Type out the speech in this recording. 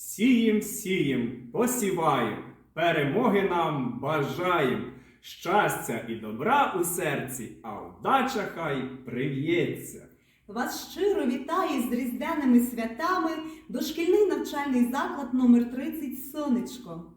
Сієм, сієм, посіваєм, перемоги нам бажаєм, щастя і добра у серці, а вдача хай прив'ється. Вас щиро вітає з різдвяними святами дошкільний навчальний заклад номер 30 Сонечко.